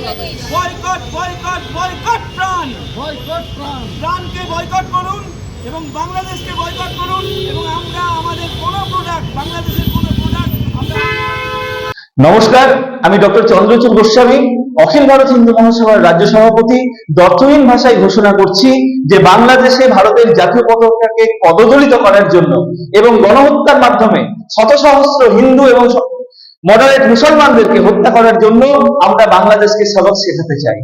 Boycott boycott boycott Pran. Boycott Pran. প্রাণকে boycott করুন এবং বাংলাদেশকে বয়কট করুন এবং আমরা আমাদের কোনো প্রোডাক্ট বাংলাদেশের কোনো প্রোডাক্ট আমরা নমস্কার আমি ডক্টর চন্দ্রচূড় গোস্বামী অখিল ভারত হিন্দু মহাসভার রাজ্য সভাপতি। দর্থহীন ভাষায় ঘোষণা করছি যে বাংলাদেশে ভারতের জাতীয় পতাকাকে পদদলিত করার জন্য এবং গণহত্যার মাধ্যমে শত সহস্র হিন্দু এবং মডারেট মুসলমানদেরকে হত্যা করার জন্য আমরা বাংলাদেশকে সবক শেখাতে চাই।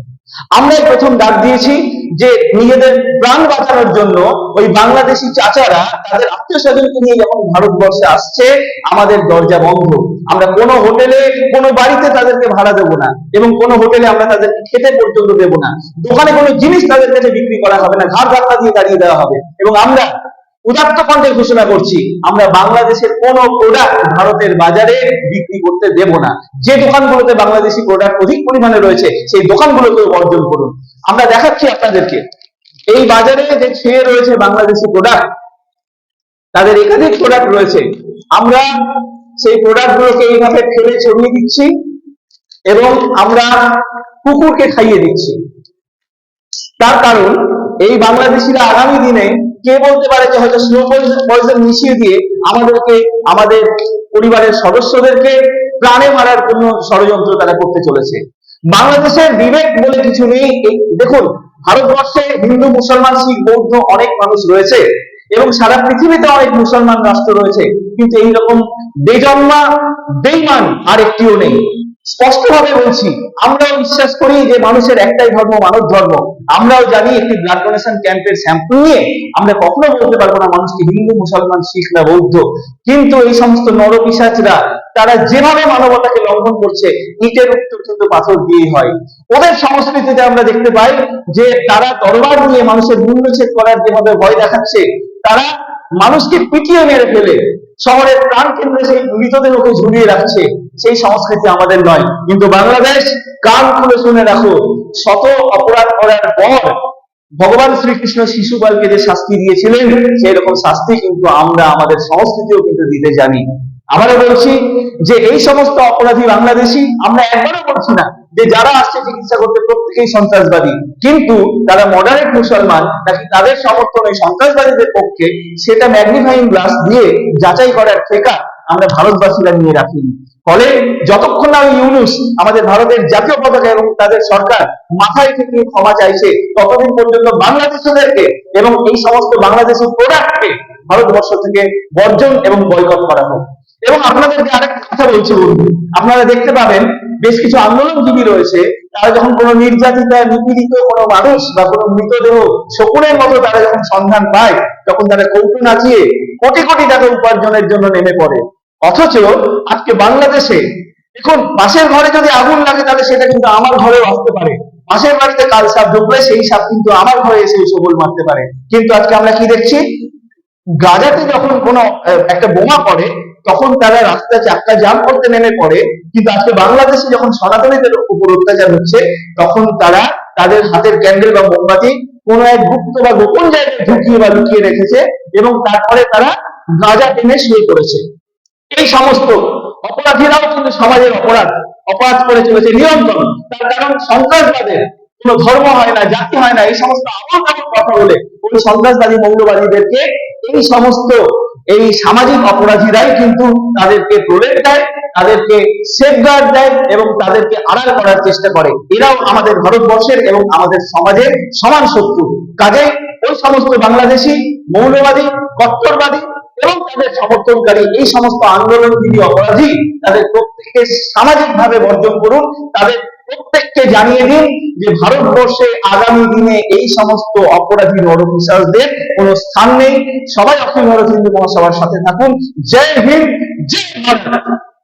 আমরাই প্রথম ডাক দিয়েছি যে নিজেদের প্রাণ বাঁচানোর জন্য ওই বাংলাদেশি চাচারা তাদের আত্মীয় স্বজনকে নিয়ে যখন ভারতবর্ষে আসছে, আমাদের দরজা বন্ধ। আমরা কোনো হোটেলে, কোনো বাড়িতে তাদেরকে ভাড়া দেবো না এবং কোনো হোটেলে আমরা তাদেরকে খেতে পর্যন্ত দেবো না। দোকানে কোনো জিনিস তাদের কাছে বিক্রি করা হবে না ঘাট ধাক্কা দিয়ে দাঁড়িয়ে দেওয়া হবে এবং আমরা উদাত্ত কণ্ঠে ঘোষণা করছি, আমরা বাংলাদেশের কোন প্রোডাক্ট ভারতের বাজারে বিক্রি করতে দেব না। যে দোকানগুলোতে বাংলাদেশি প্রোডাক্ট অধিক পরিমাণে রয়েছে, সেই দোকানগুলোকে বর্জন করুন। আমরা দেখাচ্ছি আপনাদেরকে, এই বাজারে যে ছেয়ে রয়েছে বাংলাদেশি প্রোডাক্ট তাদের একাধিক প্রোডাক্ট রয়েছে। আমরা সেই প্রোডাক্টগুলোকে এইভাবে ফেলে ছড়িয়ে দিচ্ছি এবং আমরা কুকুরকে খাইয়ে দিচ্ছি। তার কারণ এই বাংলাদেশিরা আগামী দিনে কে বলতে পারে যে হয়তো স্নো পয়জন মিশিয়ে দিয়ে আমাদেরকে, আমাদের পরিবারের সদস্যদেরকে প্রাণে মারার কোন ষড়যন্ত্র তারা করতে চলেছে। বাংলাদেশের বিবেক বলে কিছু নেই। দেখুন, ভারতবর্ষে হিন্দু, মুসলমান, শিখ, বৌদ্ধ অনেক মানুষ রয়েছে এবং সারা পৃথিবীতে অনেক মুসলমান রাষ্ট্র রয়েছে। কিন্তু এইরকম বেজন্মা, বেইমান আর একটিও নেই। স্পষ্টভাবে বলছি, আমরাও বিশ্বাস করি যে মানুষের একটাই ধর্ম মানব ধর্ম। আমরাও জানি একটি ব্লাড ডোনেশন ক্যাম্পের স্যাম্পল নিয়ে আমরা কখনো বলতে পারব না মানুষকে হিন্দু, মুসলমান, শিখ না বৌদ্ধ। কিন্তু এই সমস্ত নরপিসাচরা, তারা যেভাবে মানবতাকে লঙ্ঘন করছে, ইটের উত্তর কিন্তু পাথর দিয়েই হয়। ওদের সংস্কৃতিতে আমরা দেখতে পাই যে তারা তরবার নিয়ে মানুষের মূল্যচ্ছেদ করার যেভাবে ভয় দেখাচ্ছে, তারা মানুষকে পিটিয়ে মেরে ফেলে। শহরের প্রাণ কেন্দ্রে সেই মৃতদেহকে ঝুলিয়ে রাখছে, সেই সংস্কৃতি আমাদের নয়। কিন্তু বাংলাদেশ, কান খুলে শুনে রাখো শত অপরাধ করার পর ভগবান শ্রীকৃষ্ণ শিশুপালকে যে শাস্তি দিয়েছিলেন, সেই রকম শাস্তি কিন্তু আমরা আমাদের সংস্কৃতিও কিন্তু দিতে জানি। আমরা বলছি যে এই সমস্ত অপরাধী বাংলাদেশি আমরা একবারও বলছি না যে যারা আসছে চিকিৎসা করতে প্রত্যেকেই সন্ত্রাসবাদী। কিন্তু তারা মডারেট মুসলমান নাকি তাদের সমর্থনে সন্ত্রাসবাদীদের পক্ষে সেটা ম্যাগনিফাইং গ্লাস দিয়ে যাচাই করার ঠেকা আমরা ভারতবাসীরা নিয়ে রাখিনি। ফলে যতক্ষণ না ইউনুস আমাদের ভারতের জাতীয় পতাকা এবং তাদের সরকার মাথায় থেকে ক্ষমা চাইছে, ততদিন পর্যন্ত বাংলাদেশিদেরকে এবং এই সমস্ত বাংলাদেশি প্রোডাক্টকে ভারতবর্ষ থেকে বর্জন এবং বয়কট করা হোক। এবং আপনাদেরকে আরেকটা কথা বলছি বন্ধু, আপনারা দেখতে পাবেন বেশ কিছু আন্দোলনজীবী রয়েছে, তারা যখন কোনো নির্যাতিতা নিপীড়িত কোনো মানুষ বা কোনো মৃতদেহ শকুনের মতো তারা যখন সন্ধান পায়, তখন তারা কৌটো নাচিয়ে কোটি কোটি টাকা উপার্জনের জন্য নেমে পড়ে। অথচ আজকে বাংলাদেশে, দেখুন, পাশের ঘরে যদি আগুন লাগে তাহলে সেটা কিন্তু আমার ঘরেও আসতে পারে। পাশের বাড়িতে কাল সাপ ঢুকলে সেই সাপ কিন্তু আমার ঘরে এসে সবল মারতে পারে। কিন্তু আজকে আমরা কি দেখছি? গাজাতে যখন কোনো একটা বোমা পড়ে তখন তারা রাস্তা চাক্কা জাম করতে নেমে পড়ে। কিন্তু আজকে বাংলাদেশে যখন সনাতনীদের উপর অত্যাচার হচ্ছে, তখন তারা তাদের হাতের ক্যান্ডেল বা মোমবাতি কোনো এক গুপ্ত বা গোপন জায়গায় ঢুকিয়ে বা লুকিয়ে রেখেছে এবং তারপরে তারা গাঁজা টেনে শুয়ে পড়েছে। এই সমস্ত অপরাধীরাও কিন্তু সমাজের অপরাধ অপরাধ করে চলেছে নিয়ন্ত্রণ তার কারণ সন্ত্রাসবাদের কোনো ধর্ম হয় না, জাতি হয় না, এই সমস্ত আমল কথা বলে ওই সন্ত্রাসবাদী মৌলবাদীদেরকে এই সমস্ত এই সামাজিক অপরাধীরাই কিন্তু তাদেরকে প্রোটেক্ট দেয়, তাদেরকে সেফগার্ড দেয় এবং তাদেরকে আড়াল করার চেষ্টা করে। এরাও আমাদের ভারতবর্ষের এবং আমাদের সমাজের সমান শত্রু। কাজে ওই সমস্ত বাংলাদেশি, মৌলবাদী, কট্টরবাদী এবং তাদের সমর্থনকারী এই সমস্ত আন্দোলনজীবী অপরাধী তাদের প্রত্যেককে সামাজিক ভাবে বর্জন করুন, তাদের প্রত্যেককে জানিয়ে দিন যে ভারতবর্ষে আগামী দিনে এই সমস্ত অপরাধী নরপিসাসদের কোনো স্থান নেই। সবাই অখিল ভারত হিন্দু মহাসভার সাথে থাকুন। জয় হিন্দ, জয় ভারত।